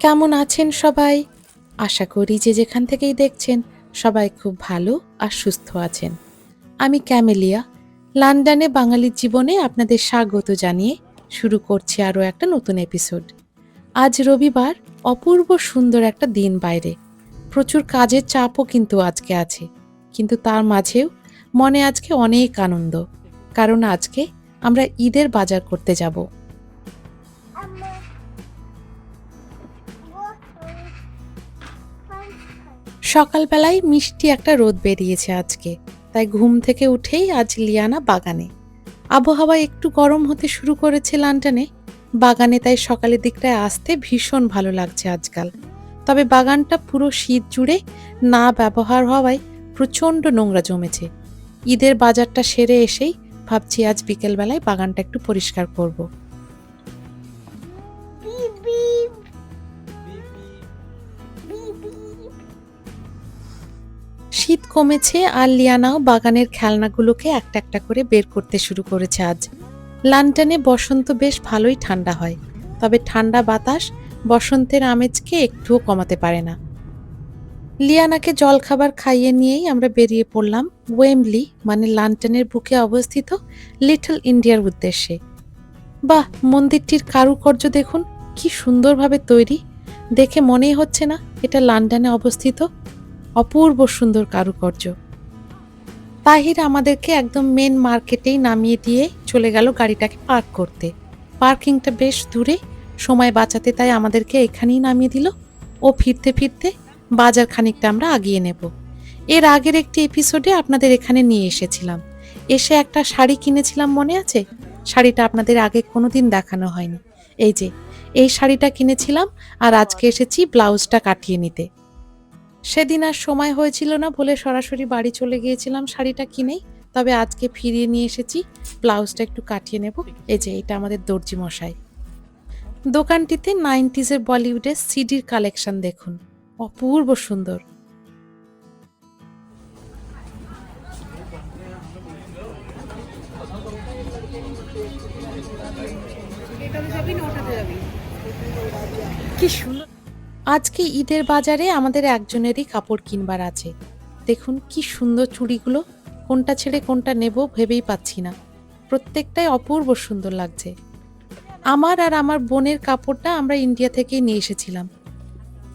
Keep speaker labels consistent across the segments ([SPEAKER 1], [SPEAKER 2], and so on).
[SPEAKER 1] কেমন আছেন সবাই? আশা করি যে যেখান থেকেই দেখছেন, সবাই খুব ভালো আর সুস্থ আছেন। আমি ক্যামেলিয়া। লন্ডনে বাঙালির জীবনে আপনাদের স্বাগত জানিয়ে শুরু করছি আরও একটা নতুন এপিসোড আজ রবিবার, অপূর্ব সুন্দর একটা দিন বাইরে। প্রচুর কাজের চাপও কিন্তু আজকে আছে। কিন্তু তার মাঝেও মনে আজকে অনেক আনন্দ। কারণ আজকে আমরা ঈদের বাজার করতে যাব। সকালবেলায় মিষ্টি একটা রোদ বেরিয়েছে আজকে, তাই ঘুম থেকে উঠেই আজ লিয়ানা বাগানে। আবহাওয়া একটু গরম হতে শুরু করেছে লন্ডনে বাগানে তাই সকালের দিকটায় আসতে ভীষণ ভালো লাগছে আজকাল। তবে বাগানটা পুরো শীত জুড়ে না ব্যবহার হওয়ায় প্রচণ্ড নোংরা জমেছে। ঈদের বাজারটা সেরে এসেই ভাবছি আজ বিকেলবেলায় বাগানটা একটু পরিষ্কার করব। শীত কমেছে আর লিয়ানাও বাগানের খেলনাগুলোকে একটা একটা করে বের করতে শুরু করেছে আজ। লন্ডনে বসন্ত বেশ ভালোই ঠান্ডা হয়, তবে ঠান্ডা বাতাস বসন্তের আমেজকে একটুও কমাতে পারে না। লিয়ানাকে জলখাবার খাইয়ে নিয়েই আমরা বেরিয়ে পড়লাম ওয়েমলি মানে লন্ডনের বুকে অবস্থিত লিটল ইন্ডিয়ার উদ্দেশ্যে। বাহ, মন্দিরটির কারুকার্য দেখুন, কি সুন্দরভাবে তৈরি। দেখে মনেই হচ্ছে না এটা লন্ডনে অবস্থিত। অপূর্ব সুন্দর কারুকার্য। তাহির আমাদেরকে একদম মেন মার্কেটেই নামিয়ে দিয়ে চলে গেল গাড়িটাকে পার্ক করতে। পার্কিংটা বেশ দূরে, সময় বাঁচাতে তাই আমাদেরকে এখানেই নামিয়ে দিল। ও ফিরতে ফিরতে বাজার খানিকটা আমরা আগিয়ে নেব। এর আগের একটি এপিসোডে আপনাদের এখানে নিয়ে এসেছিলাম। এসে একটা শাড়ি কিনেছিলাম মনে আছে? শাড়িটা আপনাদের আগে কোনোদিন দেখানো হয়নি। এই যে, এই শাড়িটা কিনেছিলাম আর আজকে এসেছি ব্লাউজটা কাটিয়ে নিতে। সেদিন আর সময় হয়েছিল না বলে সরাসরি বাড়ি চলে গিয়েছিলাম, শাড়িটা কিনেই। তবে আজকে ফিরিয়ে নিয়ে এসেছি, ব্লাউজটা একটু কাটিয়ে নেব। এই যে, এটা আমাদের দর্জি মশাই। দোকানটিতে নাইনটিজের বলিউডের সিডির কালেকশন দেখুন। অপূর্ব সুন্দর। কি সুন্দর। আজকে ঈদের বাজারে আমাদের একজনেরই কাপড় কিনবার আছে। দেখুন কি সুন্দর চুড়িগুলো। কোনটা ছেড়ে কোনটা নেব ভেবেই পাচ্ছি না। প্রত্যেকটাই অপূর্ব সুন্দর লাগছে। আমার আর আমার বোনের কাপড়টা আমরা ইন্ডিয়া থেকেই নিয়ে এসেছিলাম।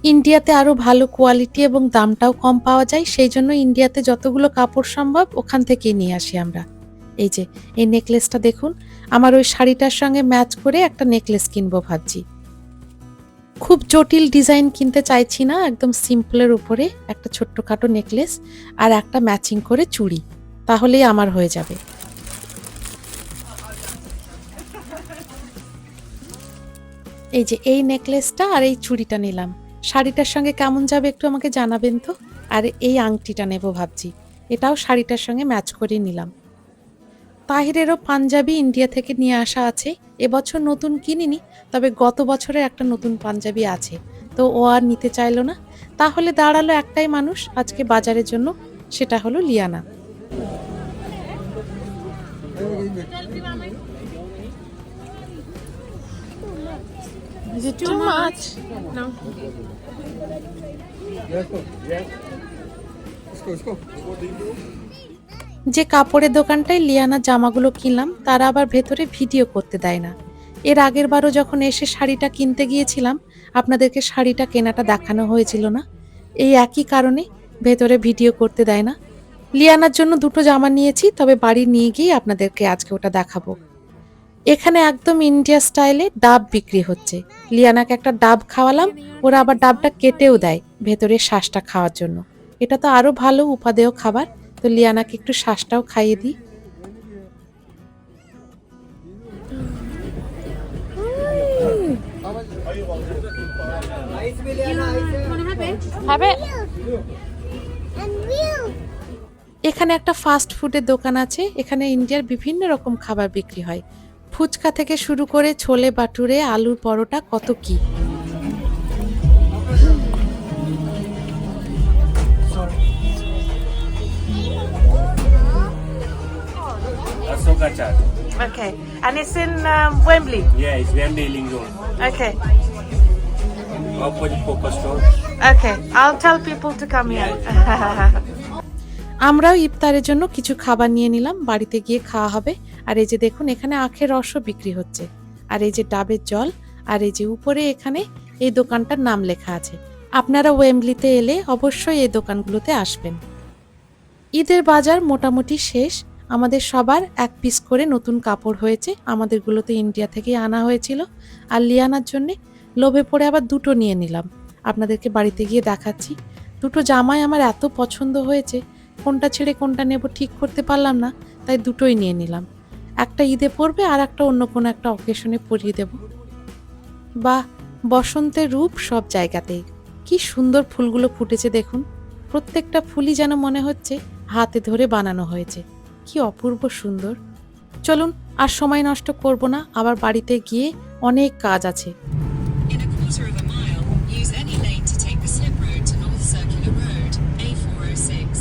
[SPEAKER 1] ইন্ডিয়াতে আরও ভালো কোয়ালিটি এবং দামটাও কম পাওয়া যায়, সেই জন্য ইন্ডিয়াতে যতগুলো কাপড় সম্ভব ওখান থেকেই নিয়ে আসি আমরা। এই যে, এই নেকলেসটা দেখুন। আমার ওই শাড়িটার সঙ্গে ম্যাচ করে একটা নেকলেস কিনবো ভাবছি। খুব জটিল ডিজাইন কিনতে চাইছি না, একদম সিম্পলের উপরে একটা ছোট্টখাটো নেকলেস আর একটা ম্যাচিং করে চুড়ি, তাহলেই আমার হয়ে যাবে। এই যে এই নেকলেসটা আর এই চুড়িটা নিলাম। শাড়িটার সঙ্গে কেমন যাবে একটু আমাকে জানাবেন তো? আর এই আংটিটা নেব ভাবছি। এটাও শাড়িটার সঙ্গে ম্যাচ করে নিলাম। তাহিরেরও পাঞ্জাবি ইন্ডিয়া থেকে নিয়ে আসা আছে। এবছর নতুন কিনিনি তবে গত বছরে একটা নতুন পাঞ্জাবি আছে। তো ও আর নিতে চাইলো না। তাহলে দাঁড়াল একটাই মানুষ আজকে বাজারের জন্য সেটা হলো লিয়ানা।
[SPEAKER 2] Is it too much? No.
[SPEAKER 1] যে কাপড়ের দোকানটায় লিয়ানা জামাগুলো কিনলাম, তারা আবার ভেতরে ভিডিও করতে দেয় না। এর আগের বারও যখন এসে শাড়িটা কিনতে গিয়েছিলাম, আপনাদেরকে শাড়িটা কেনাটা দেখানো হয়েছিল না। এই একই কারণে ভেতরে ভিডিও করতে দেয় না। লিয়ানার জন্য দুটো জামা নিয়েছি, তবে বাড়ি নিয়ে গিয়ে আপনাদেরকে আজকে ওটা দেখাবো। এখানে একদম ইন্ডিয়া স্টাইলে ডাব বিক্রি হচ্ছে। লিয়ানাকে একটা ডাব খাওয়ালাম, ওরা আবার ডাবটা কেটেও দেয় ভেতরের শ্বাসটা খাওয়ার জন্য। এটা তো আরও ভালো উপাদেয় খাবার। তো লিয়ানাকে একটু শ্বাসটাও খাইয়ে দিই. এখানে একটা ফাস্ট ফুডের দোকান আছে। এখানে ইন্ডিয়ার বিভিন্ন রকম খাবার বিক্রি হয়। ফুচকা থেকে শুরু করে ছোলে বাটুরে আলুর পরোটা কত কি।
[SPEAKER 3] Chat.
[SPEAKER 2] Okay. And it's in um, Wembley.
[SPEAKER 3] Yeah, it's Wembley Lingo.
[SPEAKER 2] Okay.
[SPEAKER 3] Opposite Coco store.
[SPEAKER 2] Okay, I'll tell people to come here.
[SPEAKER 1] আমরাও ইফতারের জন্য কিছু খাবার নিয়ে নিলাম বাড়িতে গিয়ে খাওয়া হবে আর এই যে দেখুন এখানে আখের রসও বিক্রি হচ্ছে আর এই যে ডাবের জল আর এই যে উপরে এখানে এই দোকানটার নাম লেখা আছে আপনারা ওয়েমলিতে এলে অবশ্যই এই দোকানগুলোতে আসবেন ঈদের বাজার মোটামুটি শেষ আমাদের সবার এক পিস করে নতুন কাপড় হয়েছে। আমাদেরগুলোতে ইন্ডিয়া থেকে আনা হয়েছিল। আর লিয়ানার জন্যে লোভে পড়ে আবার দুটো নিয়ে নিলাম। আপনাদেরকে বাড়িতে গিয়ে দেখাচ্ছি। দুটো জামাই আমার এত পছন্দ হয়েছে। কোনটা ছেড়ে কোনটা নেব ঠিক করতে পারলাম না, তাই দুটোই নিয়ে নিলাম। একটা ঈদে পরবে আর একটা অন্য কোনো একটা অকেশনে পরিয়ে দেব। বা বসন্তের রূপ সব জায়গাতেই। কি সুন্দর ফুলগুলো ফুটেছে দেখুন। প্রত্যেকটা ফুলই যেন মনে হচ্ছে হাতে ধরে বানানো হয়েছে। কি অপূর্ব সুন্দর। চলুন আর সময় নষ্ট করব না আবার বাড়িতে গিয়ে অনেক কাজ আছে।
[SPEAKER 4] A406.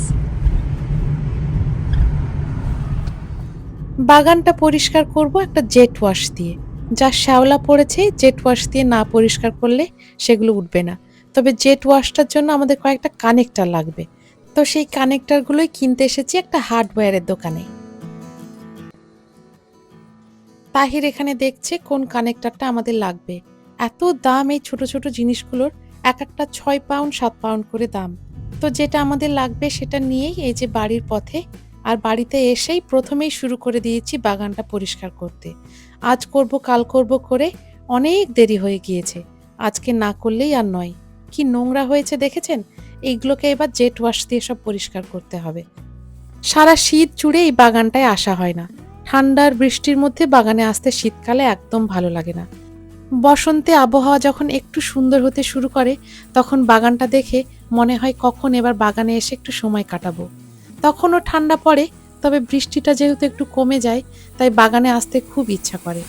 [SPEAKER 1] বাগানটা পরিষ্কার করব একটা জেট ওয়াশ দিয়ে। যা শ্যাওলা পড়েছে জেট ওয়াশ দিয়ে না পরিষ্কার করলে সেগুলো উঠবে না। তবে জেট ওয়াশটার জন্য আমাদের কয়েকটা কানেক্টার লাগবে। তো সেই কানেক্টারগুলোই কিনতে এসেছি একটা হার্ডওয়্যারের দোকানে। তাহির এখানে দেখছে কোন কানেক্টারটা আমাদের লাগবে। এত দাম এই ছোট ছোট জিনিসগুলোর, এক একটা ছয় পাউন্ড সাত পাউন্ড করে দাম। তো যেটা আমাদের লাগবে সেটা নিয়েই এই যে বাড়ির পথে আর বাড়িতে এসেই প্রথমেই শুরু করে দিয়েছি বাগানটা পরিষ্কার করতে। আজ করব, কাল করব করে অনেক দেরি হয়ে গিয়েছে। আজকে না করলেই আর নয়। কি নোংরা হয়েছে দেখেছেন? এইগুলোকে এবার জেট ওয়াশ দিয়ে সব পরিষ্কার করতে হবে। সারা শীত জুড়ে এই বাগানটায় আসা হয় না। ঠান্ডার বৃষ্টির মধ্যে বাগানে আসতে শীতকালে একদম ভালো লাগে না। বসন্তে আবহাওয়া যখন একটু সুন্দর হতে শুরু করে, তখন বাগানটা দেখে মনে হয় কখন এবার বাগানে এসে একটু সময় কাটাবো। তখনও ঠান্ডা পড়ে, তবে বৃষ্টিটা যেহেতু একটু কমে যায়, তাই বাগানে আসতে খুব ইচ্ছা করে।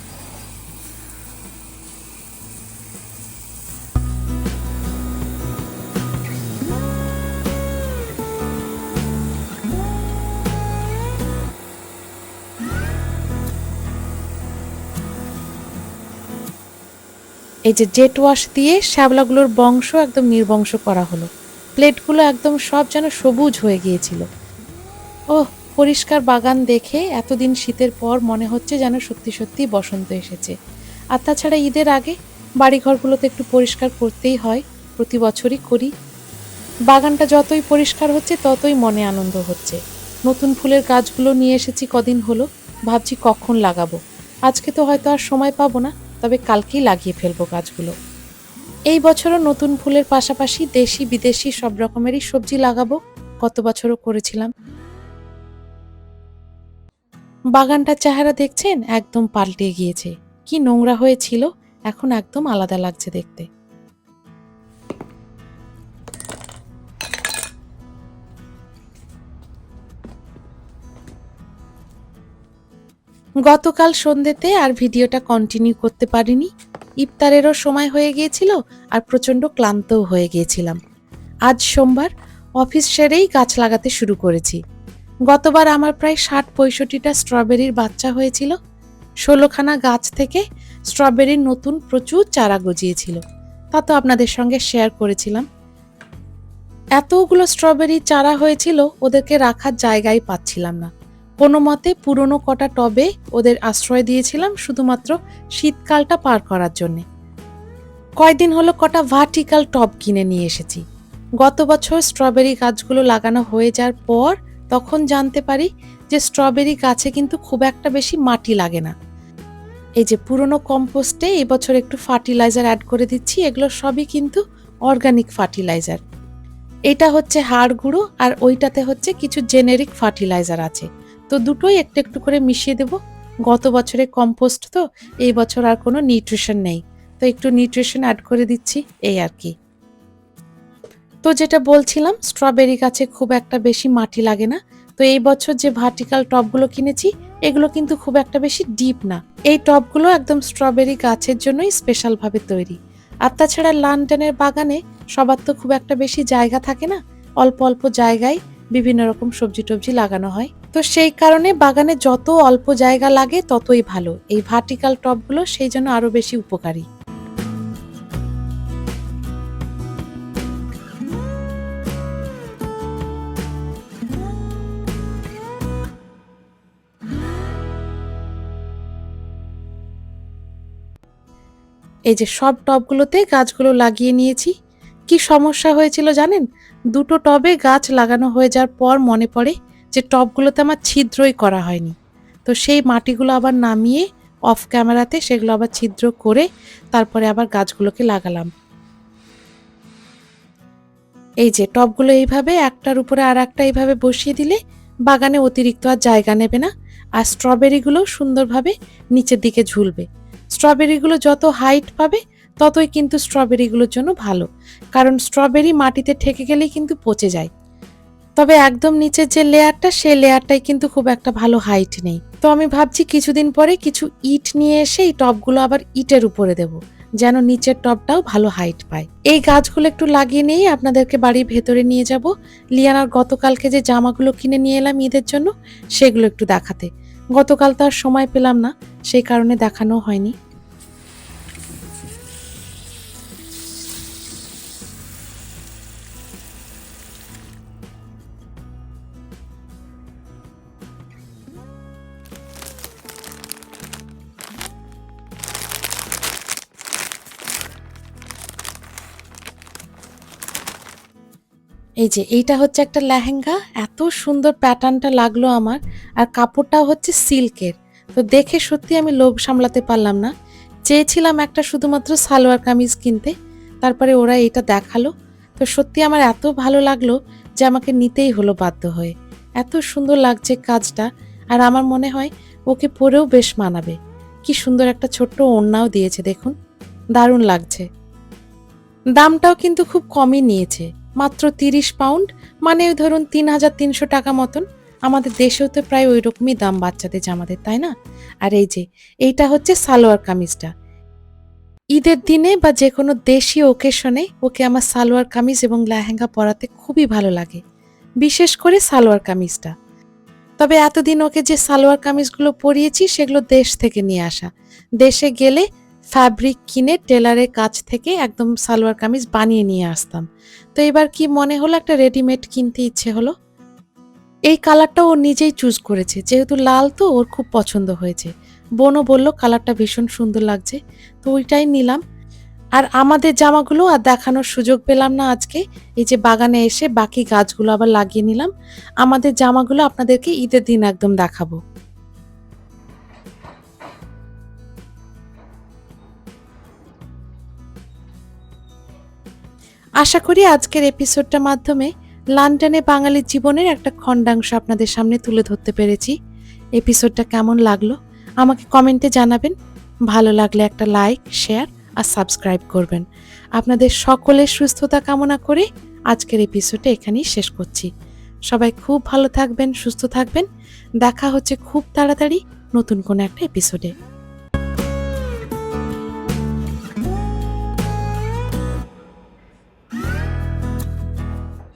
[SPEAKER 1] এই যে জেট ওয়াশ দিয়ে শ্যাবলাগুলোর বংশ একদম নির্বংশ করা হলো। প্লেটগুলো একদম সব যেন সবুজ হয়ে গিয়েছিল। ওহ, পরিষ্কার বাগান দেখে এতদিন শীতের পর মনে হচ্ছে যেন সত্যি সত্যি বসন্ত এসেছে। আর তাছাড়া ঈদের আগে বাড়িঘরগুলোতে একটু পরিষ্কার করতেই হয়, প্রতি বছরই করি। বাগানটা যতই পরিষ্কার হচ্ছে, ততই মনে আনন্দ হচ্ছে। নতুন ফুলের গাছগুলো নিয়ে এসেছি কদিন হলো, ভাবছি কখন লাগাবো। আজকে তো হয়তো আর সময় পাবো না। তবে কালকেই লাগিয়ে ফেলব গাছগুলো। এই বছরও নতুন ফুলের পাশাপাশি দেশি, বিদেশি সব রকমেরই সবজি লাগাবো। কত বছরও করেছিলাম। বাগানটার চেহারা দেখছেন, একদম পাল্টে গিয়েছে। কি নোংরা হয়েছিল, এখন একদম আলাদা লাগছে দেখতে। গতকাল সন্ধ্যেতে আর ভিডিওটা কন্টিনিউ করতে পারিনি। ইফতারেরও সময় হয়ে গিয়েছিল আর প্রচণ্ড ক্লান্তও হয়ে গিয়েছিলাম। আজ সোমবার অফিস সেরেই গাছ লাগাতে শুরু করেছি। গতবার আমার প্রায় ষাট পঁয়ষট্টিটা স্ট্রবেরির বাচ্চা হয়েছিল। ষোলোখানা গাছ থেকে স্ট্রবেরির নতুন প্রচুর চারা গজিয়েছিল। তা তো আপনাদের সঙ্গে শেয়ার করেছিলাম। এতগুলো স্ট্রবেরি চারা হয়েছিল, ওদেরকে রাখার জায়গাই পাচ্ছিলাম না। কোনো মতে পুরনো কটা টবে ওদের আশ্রয় দিয়েছিলাম শুধুমাত্র শীতকালটা পার করার জন্যে। কয়দিন হলো কটা ভার্টিক্যাল টব কিনে নিয়ে এসেছি। গত বছর স্ট্রবেরি গাছগুলো লাগানো হয়ে যাওয়ার পর তখন জানতে পারি যে স্ট্রবেরি গাছে কিন্তু খুব একটা বেশি মাটি লাগে না। এই যে পুরনো কম্পোস্টে এবছর একটু ফার্টিলাইজার অ্যাড করে দিচ্ছি, এগুলো সবই কিন্তু অর্গানিক ফার্টিলাইজার। এটা হচ্ছে হাড় গুঁড়ো আর ওইটাতে হচ্ছে কিছু জেনেরিক ফার্টিলাইজার আছে। তো দুটোই একটু একটু করে মিশিয়ে দেব। গত বছরে কম্পোস্ট তো, এই বছর আর কোনো নিউট্রিশন নেই। তো একটু নিউট্রিশন অ্যাড করে দিচ্ছি, এই আর কি। তো যেটা বলছিলাম স্ট্রবেরি গাছে খুব একটা বেশি মাটি লাগে না। তো এই বছর যে ভার্টিক্যাল টবগুলো কিনেছি, এগুলো কিন্তু খুব একটা বেশি ডিপ না। এই টবগুলো একদম স্ট্রবেরি গাছের জন্যই স্পেশালভাবে তৈরি। আর তাছাড়া লন্ডনের বাগানে সবার তো খুব একটা বেশি জায়গা থাকে না। অল্প অল্প জায়গায় বিভিন্ন রকম সবজি টবজি লাগানো হয়। তো সেই কারণে বাগানে যত অল্প জায়গা লাগে ততই ভালো। এই ভার্টিকাল টপগুলো সেই জন্য আরও বেশি উপকারী। এই যে সব টবগুলোতে গাছগুলো লাগিয়ে নিয়েছি। কি সমস্যা হয়েছিল জানেন? দুটো টবে গাছ লাগানো হয়ে যাওয়ার পর মনে পড়ে যে টবগুলোতে আমার ছিদ্রই করা হয়নি। তো সেই মাটিগুলো আবার নামিয়ে অফ ক্যামেরাতে সেগুলো আবার ছিদ্র করে তারপরে আবার গাছগুলোকে লাগালাম। এই যে টবগুলো এইভাবে একটার উপরে আর একটা এইভাবে বসিয়ে দিলে বাগানে অতিরিক্ত আর জায়গা নেবে না। আর স্ট্রবেরিগুলো সুন্দরভাবে নিচের দিকে ঝুলবে। স্ট্রবেরিগুলো যত হাইট পাবে ততই কিন্তু স্ট্রবেরিগুলোর জন্য ভালো, কারণ স্ট্রবেরি মাটিতে ঠেকে গেলেই কিন্তু পচে যায়। তবে একদম নিচের যে লেয়ারটা, সেই লেয়ারটাই কিন্তু খুব একটা ভালো হাইট নেই। তো আমি ভাবছি কিছুদিন পরে কিছু ইট নিয়ে এসে এই টবগুলো আবার ইটের উপরে দেব, যেন নিচের টবটাও ভালো হাইট পায়। এই গাছগুলো একটু লাগিয়ে নিয়ে আপনাদেরকে বাড়ির ভেতরে নিয়ে যাব। লিয়ানার গতকালকে যে জামাগুলো কিনে নিয়ে এলাম ঈদের জন্য, সেগুলো একটু দেখাতে। গতকাল তো আর সময় পেলাম না, সেই কারণে দেখানো হয়নি। এই যে, এইটা হচ্ছে একটা লেহেঙ্গা। এত সুন্দর প্যাটার্নটা লাগল আমার। আর কাপড়টাও হচ্ছে সিল্কের। তো দেখে সত্যি আমি লোভ সামলাতে পারলাম না। চেয়েছিলাম একটা শুধুমাত্র সালোয়ার কামিজ কিনতে। তারপরে ওরা এটা দেখাল। তো সত্যি আমার এত ভালো লাগল যে আমাকে নিতেই হলো বাধ্য হয়ে। এত সুন্দর লাগছে কাজটা। আর আমার মনে হয় ওকে পরেও বেশ মানাবে। কি সুন্দর একটা ছোট্ট ওড়নাও দিয়েছে, দেখুন। দারুণ লাগছে। দামটাও কিন্তু খুব কমই নিয়েছে। মাত্র তিরিশ পাউন্ড? মানে ধরুন তিন হাজার তিনশো টাকা মতন। আমাদের দেশেও তো প্রায় ওই রকমই দাম বাচ্চাদের জামাদের, তাই না? আর এই যে, এইটা হচ্ছে সালোয়ার কামিজটা। ঈদের দিনে বা যে কোনো দেশি ওকেশনে ওকে আমার সালোয়ার কামিজ এবং লেহেঙ্গা পরাতে খুবই ভালো লাগে, বিশেষ করে সালোয়ার কামিজটা। তবে এতদিন ওকে যে সালোয়ার কামিজগুলো পরিয়েছি, সেগুলো দেশ থেকে নিয়ে আসা। দেশে গেলে ফ্যাব্রিক কিনে টেলারের কাছ থেকে একদম সালোয়ার কামিজ বানিয়ে নিয়ে আসতাম। তো এবার কি মনে হলো একটা রেডিমেড কিনতে ইচ্ছে হলো? এই কালারটা ও নিজেই চুজ করেছে, যেহেতু লাল তো ওর খুব পছন্দ হয়েছে। বোনও বলল কালারটা ভীষণ সুন্দর লাগছে, তো ওইটাই নিলাম। আর আমাদের জামাগুলো আর দেখানোর সুযোগ পেলাম না আজকে, এই যে বাগানে এসে বাকি গাছগুলো আবার লাগিয়ে নিলাম। আমাদের জামাগুলো আপনাদেরকে ঈদের দিন একদম দেখাবো। আশা করি আজকের এপিসোডটার মাধ্যমে লন্ডনে বাঙালির জীবনের একটা খণ্ডাংশ আপনাদের সামনে তুলে ধরতে পেরেছি। এপিসোডটা কেমন লাগল? আমাকে কমেন্টে জানাবেন। ভালো লাগলে একটা লাইক, শেয়ার আর সাবস্ক্রাইব করবেন। আপনাদের সকলের সুস্থতা কামনা করে আজকের এপিসোডে এখানেই শেষ করছি। সবাই খুব ভালো থাকবেন, সুস্থ থাকবেন। দেখা হচ্ছে খুব তাড়াতাড়ি নতুন কোনো একটা এপিসোডে।